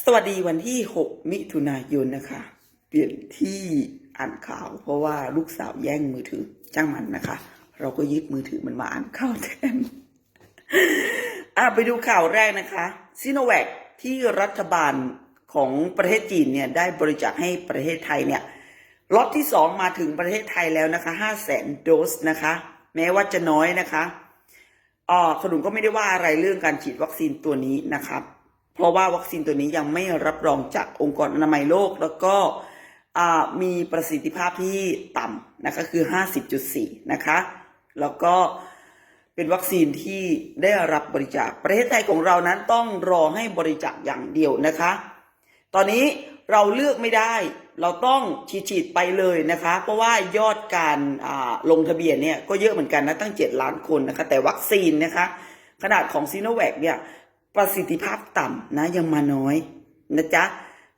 สวัสดีวันที่ 6 มิถุนายนนะคะ เปลี่ยนที่อ่านข่าว เพราะว่าลูกสาวแย่งมือถือจ้างมันนะคะ เราก็ยึดมือถือมันมาอ่านข่าวแทนอะไปดูข่าวแรกนะคะซีโนแวคที่รัฐบาลของประเทศจีนเนี่ยได้บริจาคให้ประเทศไทยเนี่ยล็อตที่สองมาถึงประเทศไทยแล้วนะคะห้าแสนโดสนะคะ แม้ว่าจะน้อยนะคะอ่าขนุนก็ไม่ได้ว่าอะไรเรื่องการฉีดวัคซีนตัวนี้นะครับ เพราะว่าวัคซีนตัวนี้ยังไม่รับรองจากองค์กรอนามัยโลก แล้วก็มีประสิทธิภาพที่ต่ำนะคะคือ 50.4 นะคะ แล้วก็เป็นวัคซีนที่ได้รับบริจาคประเทศไทยของเรานั้นต้องรอให้บริจาคอย่างเดียวนะคะ ตอนนี้เราเลือกไม่ได้เราต้องฉีดฉีดไปเลยนะคะ เพราะว่ายอดการลงทะเบียนเนี่ยก็เยอะเหมือนกันนะตั้ง 7 ล้านคนนะคะ แต่วัคซีนนะคะ ขนาดของซีโนแวคเนี่ย ประสิทธิภาพต่ำนะยังมาน้อยนะจ๊ะ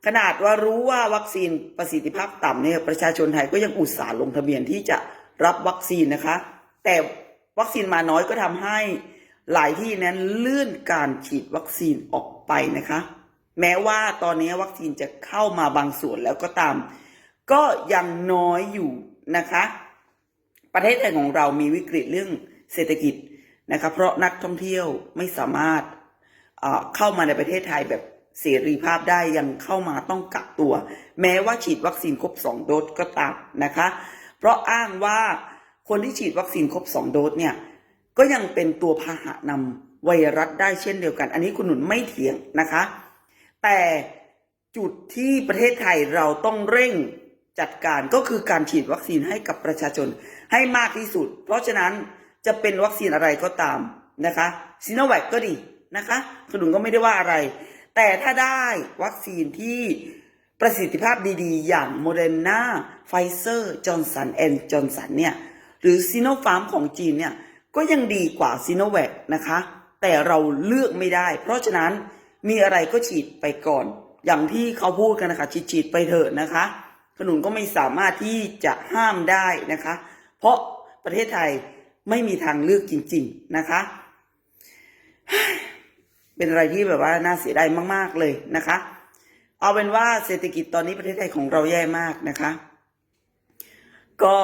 ขนาดว่ารู้ว่าวัคซีนประสิทธิภาพต่ำเนี่ยประชาชนไทยก็ยังอุตส่าห์ลงทะเบียนที่จะรับวัคซีนนะคะ แต่วัคซีนมาน้อยก็ทำให้หลายที่นั้นเลื่อนการฉีดวัคซีนออกไปนะคะ แม้ว่าตอนนี้วัคซีนจะเข้ามาบางส่วนแล้วก็ตาม ก็ยังน้อยอยู่นะคะ ประเทศไทยของเรามีวิกฤตเรื่องเศรษฐกิจนะคะเพราะนักท่องเที่ยวไม่สามารถ เข้ามาในประเทศไทยแบบเสรีภาพได้ยังเข้ามาต้องกักตัว แม้ว่าฉีดวัคซีนครบ2โดสก็ตามนะคะ เพราะอ้างว่าคนที่ฉีดวัคซีนครบ2โดสเนี่ยก็ยังเป็นตัวพาหะนำไวรัสได้เช่นเดียวกัน อันนี้คุณหนุนไม่เถียงนะคะ แต่จุดที่ประเทศไทยเราต้องเร่งจัดการก็คือการฉีดวัคซีนให้กับประชาชนให้มากที่สุด เพราะฉะนั้นจะเป็นวัคซีนอะไรก็ตามนะคะซีโนแวคก็ดี นะคะขนุนก็ไม่ได้ว่าอะไร แต่ถ้าได้วัคซีนที่ประสิทธิภาพดีๆ อย่างโมเดอร์นาไฟเซอร์จอร์นสันแอนด์จอร์นสันเนี่ย หรือซีโนฟาร์มของจีนเนี่ย ก็ยังดีกว่าซีโนแวคนะคะ แต่เราเลือกไม่ได้ เพราะฉะนั้นมีอะไรก็ฉีดไปก่อน อย่างที่เขาพูดกันนะคะ ฉีดฉีดๆไปเถอะนะคะขนุนก็ไม่สามารถที่จะห้ามได้นะคะ เพราะประเทศไทยไม่มีทางเลือกจริง ๆ นะคะ เป็นอะไรที่แบบว่าน่าเสียดายมาก ๆ เลยนะคะ เอาเป็นว่าเศรษฐกิจตอนนี้ประเทศไทยของเราแย่มากนะคะ ก็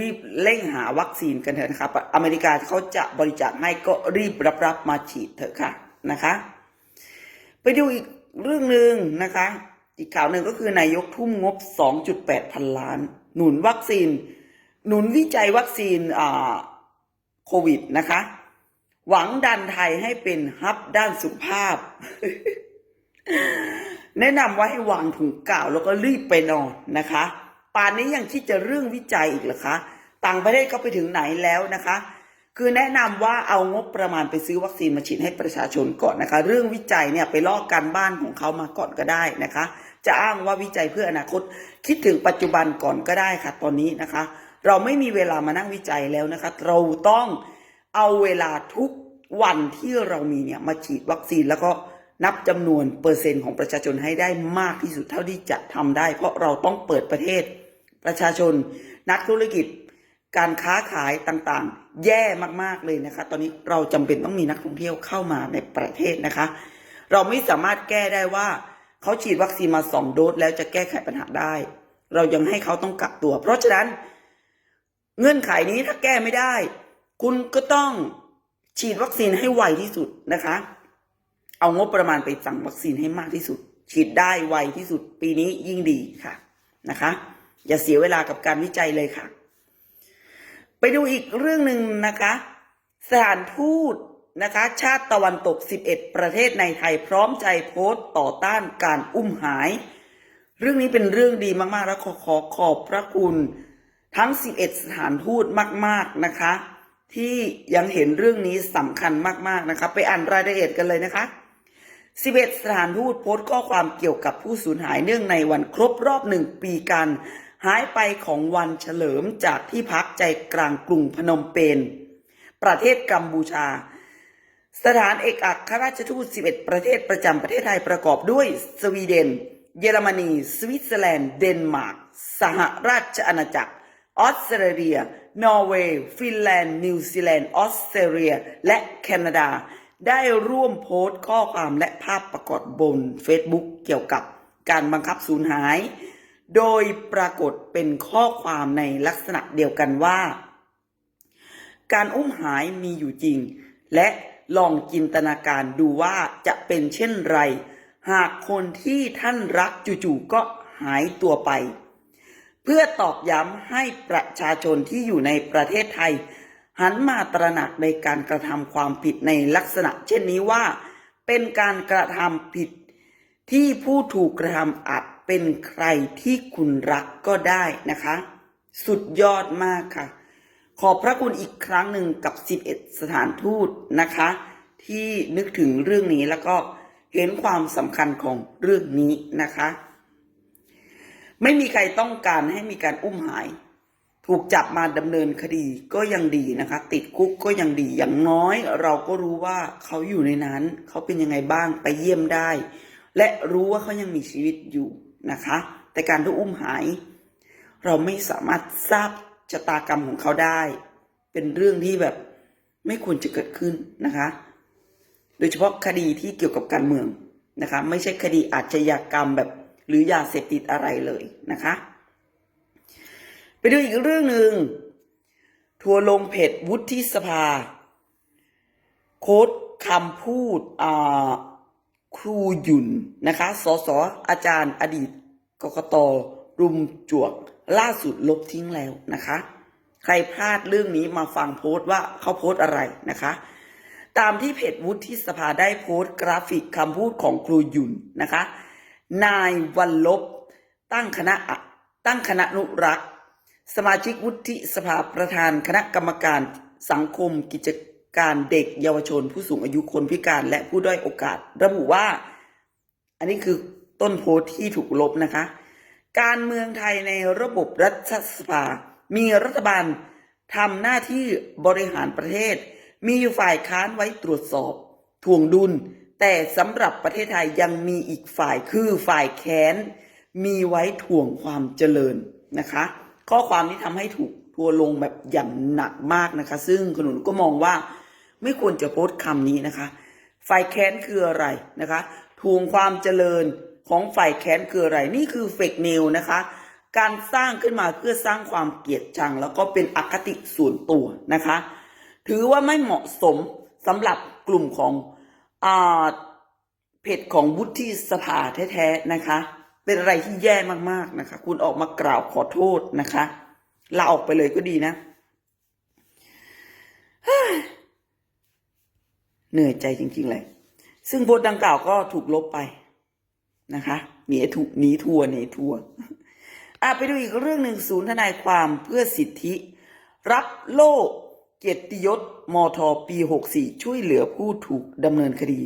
รีบๆเร่งหาวัคซีนกันเถอะนะคะอเมริกาเขาจะบริจาคให้ก็รีบรับรับมาฉีดเถอะค่ะนะคะ ไปดูอีกเรื่องหนึ่งนะคะ อีกข่าวหนึ่งก็คือนายกทุ่มงบ 2.8 พันล้าน หนุนวัคซีน หนุนวิจัยวัคซีนโควิดนะคะ หวังดันไทยให้เป็นฮับด้านสุขภาพ แนะนำว่าให้วางถุงกาวแล้วก็รีบไปนอนนะคะ ป่านนี้ยังคิดจะเรื่องวิจัยอีกเหรอคะ ต่างประเทศเขาไปถึงไหนแล้วนะคะ คือแนะนำว่าเอางบประมาณไปซื้อวัคซีนมาฉีดให้ประชาชนก่อนนะคะ เรื่องวิจัยเนี่ยไปลอกการบ้านของเขามาก่อนก็ได้นะคะ จะอ้างว่าวิจัยเพื่ออนาคต คิดถึงปัจจุบันก่อนก็ได้ค่ะ ตอนนี้นะคะ เราไม่มีเวลามานั่งวิจัยแล้วนะคะ เราต้อง เอาเวลาทุกวันที่เรามีเนี่ยมาฉีดวัคซีนแล้วก็นับจำนวนเปอร์เซ็นต์ของประชาชนให้ได้มากที่สุดเท่าที่จะทำได้ เพราะเราต้องเปิดประเทศ ประชาชน นักธุรกิจ การค้าขายต่างๆ แย่มากๆเลยนะคะ ตอนนี้เราจำเป็นต้องมีนักท่องเที่ยวเข้ามาในประเทศนะคะ เราไม่สามารถแก้ได้ว่าเขาฉีดวัคซีนมาสองโดสแล้วจะแก้ไขปัญหาได้ เรายังให้เขาต้องกักตัว เพราะฉะนั้นเงื่อนไขนี้ถ้าแก้ไม่ได้ คุณก็ต้องฉีดวัคซีนให้ไวที่สุดนะคะ เอางบประมาณไปสั่งวัคซีนให้มากที่สุด ฉีดได้ไวที่สุด ปีนี้ยิ่งดีค่ะนะคะ อย่าเสียเวลากับการวิจัยเลยค่ะ ไปดูอีกเรื่องหนึ่งนะคะ สถานทูตนะคะ ชาติตะวันตก 11 ประเทศในไทยพร้อมใจโพสต์ต่อต้านการอุ้มหาย เรื่องนี้เป็นเรื่องดีมากๆ แล้วขอขอขอบพระคุณทั้ง 11 สถานทูตมาก ๆ นะคะ ที่ยังเห็นเรื่องนี้สำคัญมากๆนะคะไปอ่านรายละเอียดกันเลยนะคะ 11 สถานทูตโพสต์ข้อความเกี่ยวกับผู้สูญหายเนื่องในวันครบรอบหนึ่งปีการหายไปของวันเฉลิมจากที่พักใจกลางกรุงพนมเปญประเทศกัมพูชา สถานเอกอัครราชทูต 11 ประเทศประจำประเทศไทยประกอบด้วย สวีเดน เยอรมนี สวิตเซอร์แลนด์ เดนมาร์ก สหราชอาณาจักร ออสเตรเลีย นอร์เวย์ฟินแลนด์นิวซีแลนด์ออสเตรเลีย และแคนาดา ได้ร่วมโพสต์ข้อความและภาพประกอบบน Facebook เกี่ยวกับการบังคับสูญหาย โดยปรากฏเป็นข้อความในลักษณะเดียวกันว่า การอุ้มหายมีอยู่จริง และลองจินตนาการดูว่าจะเป็นเช่นไร หากคนที่ท่านรักจู่ๆก็หายตัวไป เพื่อตอกย้ำให้ประชาชนที่อยู่ในประเทศไทย หันมาตระหนักในการกระทำความผิดในลักษณะ เช่นนี้ว่า เป็นการกระทำผิดที่ผู้ถูกกระทำอาจเป็นใครที่คุณรักก็ได้นะคะ สุดยอดมากค่ะ ขอบพระคุณอีกครั้งหนึ่งกับ 11 สถานทูตนะคะ ที่นึกถึงเรื่องนี้แล้วก็เห็นความสำคัญของเรื่องนี้นะคะ ไม่มีใครต้องการให้มีการอุ้มหาย ถูกจับมาดำเนินคดีก็ยังดีนะคะ ติดคุกก็ยังดีอย่างน้อยเราก็รู้ว่าเขาอยู่ในนั้น เขาเป็นยังไงบ้างไปเยี่ยมได้ และรู้ว่าเขายังมีชีวิตอยู่นะคะ แต่การที่อุ้มหาย เราไม่สามารถทราบชะตากรรมของเขาได้ เป็นเรื่องที่แบบไม่ควรจะเกิดขึ้นนะคะ โดยเฉพาะคดีที่เกี่ยวกับการเมืองนะคะ ไม่ใช่คดีอาชญากรรมแบบ หรือยาเสพติดอะไรเลยนะคะ ไปดูอีกเรื่องหนึ่งทัวร์ลงเพจวุฒิสภา โค้ดคำพูดอ่าครูหยุ่นนะคะสสอาจารย์อดีตกกตรุมจวกล่าสุดลบทิ้งแล้วนะคะ ใครพลาดเรื่องนี้มาฟังโพสต์ว่าเขาโพสต์อะไรนะคะ ตามที่เพจวุฒิสภาได้โพสต์กราฟิกคำพูดของครูหยุ่นนะคะ นายวันลบ ตั้งคณะตั้งคณะนุรักษ์ สมาชิกวุฒิสภาประธานคณะกรรมการสังคมกิจการเด็กเยาวชน ผู้สูงอายุคนพิการและผู้ด้อยโอกาส ระบุว่า อันนี้คือต้นโพสต์ที่ถูกลบนะคะ การเมืองไทยในระบบรัฐสภา มีรัฐบาลทำหน้าที่บริหารประเทศ มีฝ่ายค้านไว้ตรวจสอบ ทวงดุล แต่สำหรับประเทศไทยยังมีอีกฝ่ายคือฝ่ายแค้น มีไว้ถ่วงความเจริญนะคะ ข้อความนี้ทำให้ถูกทัวลงแบบอย่างหนักมากนะคะ ซึ่งขนุนก็มองว่าไม่ควรจะโพสต์คำนี้นะคะ ฝ่ายแค้นคืออะไรนะคะทวงความเจริญของฝ่ายแค้นคืออะไร นี่คือเฟกนิวนะคะ การสร้างขึ้นมาเพื่อสร้างความเกลียดชัง แล้วก็เป็นอคติส่วนตัวนะคะ ถือว่าไม่เหมาะสมสำหรับกลุ่มของ เพจของวุฒิสภาแท้ๆนะคะ เป็นอะไรที่แย่มากๆนะคะ คุณออกมากล่าวขอโทษนะคะลาออกไปเลยก็ดีนะ เหนื่อยใจจริง ๆ เลย ซึ่งโพสต์ดังกล่าวก็ถูกลบไปนะคะหนีถูกหนีทัวหนีทัวอะไปดูอีกเรื่องหนึ่งศูนย์ทนายความเพื่อสิทธิ รับโล่ เกียรติยศมทปี 64 ช่วยเหลือผู้ถูกดำเนินคดี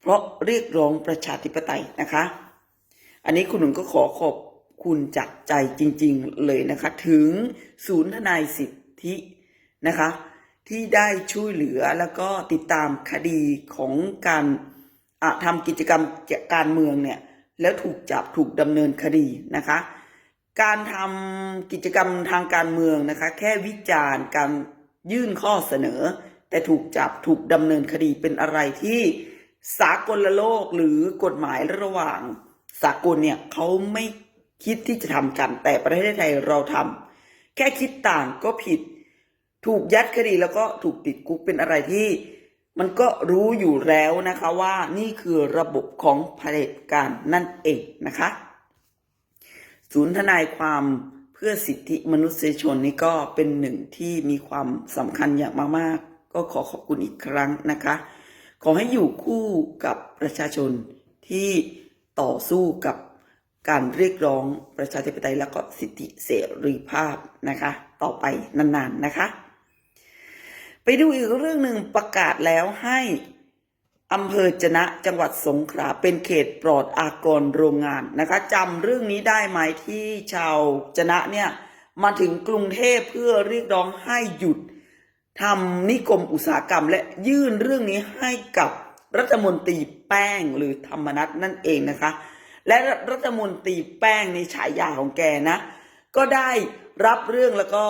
เพราะเรียกร้องประชาธิปไตยนะคะ อันนี้คุณหนุ่มก็ขอขอบคุณจากใจจริงๆเลยนะคะ ถึงศูนย์ทนายสิทธินะคะ ที่ได้ช่วยเหลือแล้วก็ติดตามคดีของการทำกิจกรรมการเมืองเนี่ยแล้วถูกจับถูกดำเนินคดีนะคะ การทำกิจกรรมทางการเมืองนะคะ แค่วิจารณ์การ ยื่นข้อเสนอ แต่ถูกจับถูกดำเนินคดีเป็นอะไรที่สากลโลกหรือกฎหมายระหว่างสากลเนี่ยเขาไม่คิดที่จะทำกัน แต่ประเทศไทยเราทำแค่คิดต่างก็ผิด ถูกยัดคดีแล้วก็ถูกติดคุกเป็นอะไรที่ มันก็รู้อยู่แล้วนะคะว่านี่คือระบบของเผด็จการนั่นเองนะคะ ศูนย์ทนายความ พื่อสิทธิมนุษยชนนี่ก็เป็นหนึ่งที่มีความสำคัญอย่างมาก ๆ ก็ขอขอบคุณอีกครั้งนะคะ ขอให้อยู่คู่กับประชาชนที่ต่อสู้กับการเรียกร้องประชาธิปไตยแล้วก็สิทธิเสรีภาพนะคะ ต่อไปนาน ๆ นะคะ ไปดูอีกเรื่องหนึ่งประกาศแล้วให้ อำเภอจนะจังหวัดสงขลาเป็นเขตปลอดอากรโรงงานนะคะจำเรื่องนี้ได้ไหมที่ชาวจนะเนี่ยมาถึงกรุงเทพเพื่อเรียกร้องให้หยุดทำนิคมอุตสาหกรรม และยื่นเรื่องนี้ให้กับรัฐมนตรีแป้งหรือธรรมนัฐนั่นเองนะคะ และรัฐมนตรีแป้งในฉายาของแกนะ ก็ได้รับเรื่องแล้วก็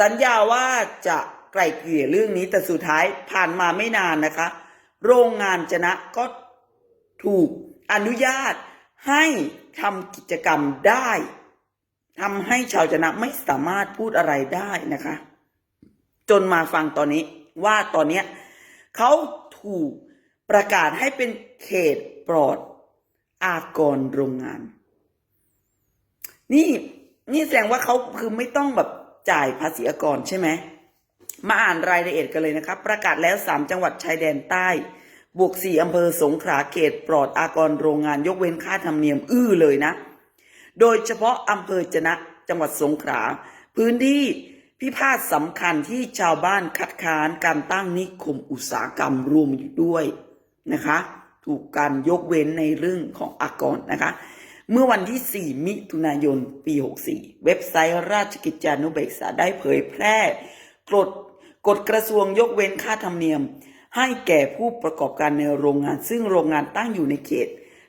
สัญญาว่าจะไกล่เกลี่ยเรื่องนี้แต่สุดท้ายผ่านมาไม่นานนะคะ โรงงานจนะก็ถูกอนุญาตให้ทำกิจกรรมได้ทำให้ชาวจนะไม่สามารถพูดอะไรได้นะคะ จนมาฟังตอนนี้ว่าตอนนี้เขาถูกประกาศให้เป็นเขตปลอดอากรโรงงาน นี่นี่แสดงว่าเขาคือไม่ต้องแบบจ่ายภาษีอากรใช่ไหม มาอ่านรายละเอียดกันเลยนะครับ ประกาศแล้ว 3 จังหวัดชายแดนใต้ บวก 4 อำเภอสงขลาเขตปลอดอากรโรงงานยกเว้นค่าธรรมเนียมอื้อเลยนะ โดยเฉพาะอำเภอจะนะจังหวัดสงขลาพื้นที่พิพาทสำคัญที่ชาวบ้านคัดค้านการตั้งนิคมอุตสาหกรรมรวมอยู่ด้วยนะคะ ถูกการยกเว้นในเรื่องของอากรนะคะ เมื่อวันที่ 4 มิถุนายน ปี 64 เว็บไซต์ราชกิจจานุเบกษาได้เผยแพร่กฎ กฎกระทรวงยกเว้นค่าธรรมเนียม ให้แก่ผู้ประกอบการในโรงงาน ซึ่งโรงงานตั้งอยู่ในเขต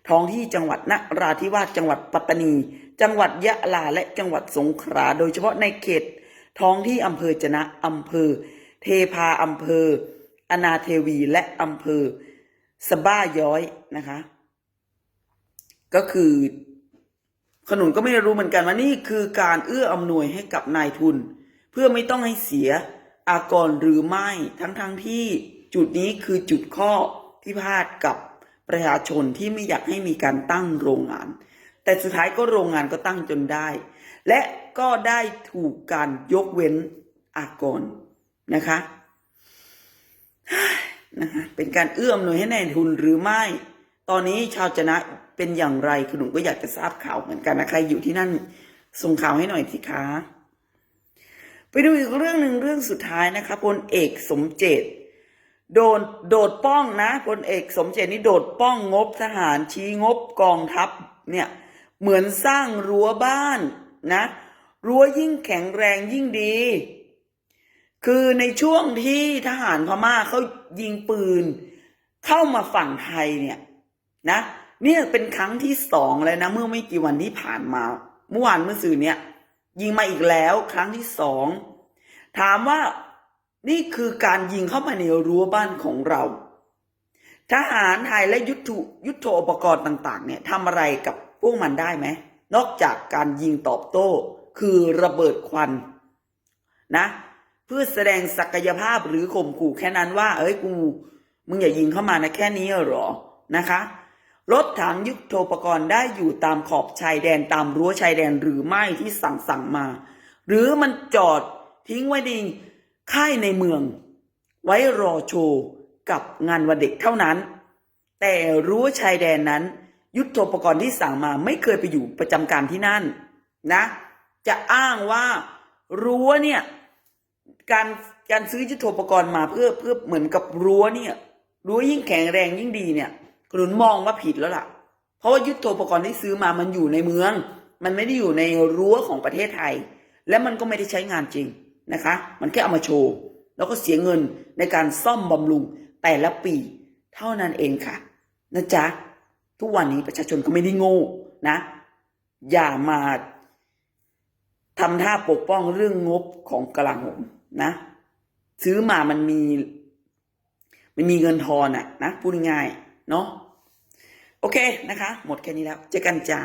ท้องที่จังหวัดนราธิวาสจังหวัดปัตตานี จังหวัดยะลาและจังหวัดสงขลาโดยเฉพาะในเขต ท้องที่อำเภอจนะอำเภอ เทพาอำเภอ อนาเทวีและอำเภอสบ้าย้อยนะคะ ก็คือขนุนก็ไม่รู้เหมือนกันว่านี่คือการเอื้ออำนวยให้กับนายทุน เพื่อไม่ต้องให้เสีย อากรหรือไม่ทั้งๆทที่จุดนี้คือจุดข้อที่พาดกับประชาชนที่ไม่อยากให้มีการตั้งโรงงาน แต่สุดท้ายก็โรงงานก็ตั้งจนได้ และก็ได้ถูกการยกเว้นอากรนะคะนะคะเป็นการเอื้ออำนวยให้นายทุนหรือไม่ ตอนนี้ชาวจะนะเป็นอย่างไรคุณหนุ่มก็อยากจะทราบข่าวเหมือนกันนะใครอยู่ที่นั่นส่งข่าวให้หน่อยสิคะ ไปดูอีกเรื่องหนึ่งเรื่องสุดท้ายนะคะพลเอกสมเจตโดนโดดป้องนะพลเอกสมเจตนี่โดดป้องงบทหารชี้งบกองทัพเนี่ยเหมือนสร้างรั้วบ้านนะรั้วยิ่งแข็งแรงยิ่งดี คือในช่วงที่ทหารพม่าเขายิงปืน เข้ามาฝั่งไทยเนี่ยนะเนี่ยเป็นครั้งที่สองเลยนะ เมื่อไม่กี่วันที่ผ่านมา เมื่อวานเมื่อสื่อเนี่ย ยิงมาอีกแล้วครั้งที่สองถามว่านี่คือการยิงเข้ามาในรั้วบ้านของเรา ทหารไทยและยุทธยุทโธปกรณ์ต่าง ๆ เนี่ยทำอะไรกับพวกมันได้ไหมนอกจากการยิงตอบโต้ คือระเบิดควันนะเพื่อแสดงศักยภาพหรือข่มขู่แค่นั้นว่า เอ้ยกู มึงอย่ายิงเข้ามานะแค่นี้เหรอนะคะ รถถังยุทโธปกรณ์ได้อยู่ตามขอบชายแดนตามรั้วชายแดนหรือไม่ที่สั่งสั่งมา หรือมันจอดทิ้งไว้ในค่ายในเมือง ไว้รอโชว์กับงานวันเด็กเท่านั้น แต่รั้วชายแดนนั้น ยุทโธปกรณ์ที่สั่งมาไม่เคยไปอยู่ประจำการที่นั่นนะ จะอ้างว่ารั้วเนี่ยการการซื้อยุทโธปกรณ์มาเพื่อเพื่อเหมือนกับรั้วเนี่ยรั้วยิ่งแข็งแรงยิ่งดีเนี่ย กรุนมองว่าผิดแล้วล่ะ เพราะว่ายุทโธปกรณ์ที่ซื้อมามันอยู่ในเมือง มันไม่ได้อยู่ในรั้วของประเทศไทย และมันก็ไม่ได้ใช้งานจริงนะคะ มันแค่เอามาโชว์ แล้วก็เสียเงินในการซ่อมบำรุงแต่ละปี เท่านั้นเองค่ะนะจ๊ะทุกวันนี้ประชาชนก็ไม่ได้โง่นะ อย่ามาทำท่าปกป้องเรื่องงบของกลาโหมนะ ซื้อมามันมี มันมีเงินทอนอะนะพูดง่ายเนาะ โอเคนะคะ หมดแค่นี้แล้ว เจอกันจ้า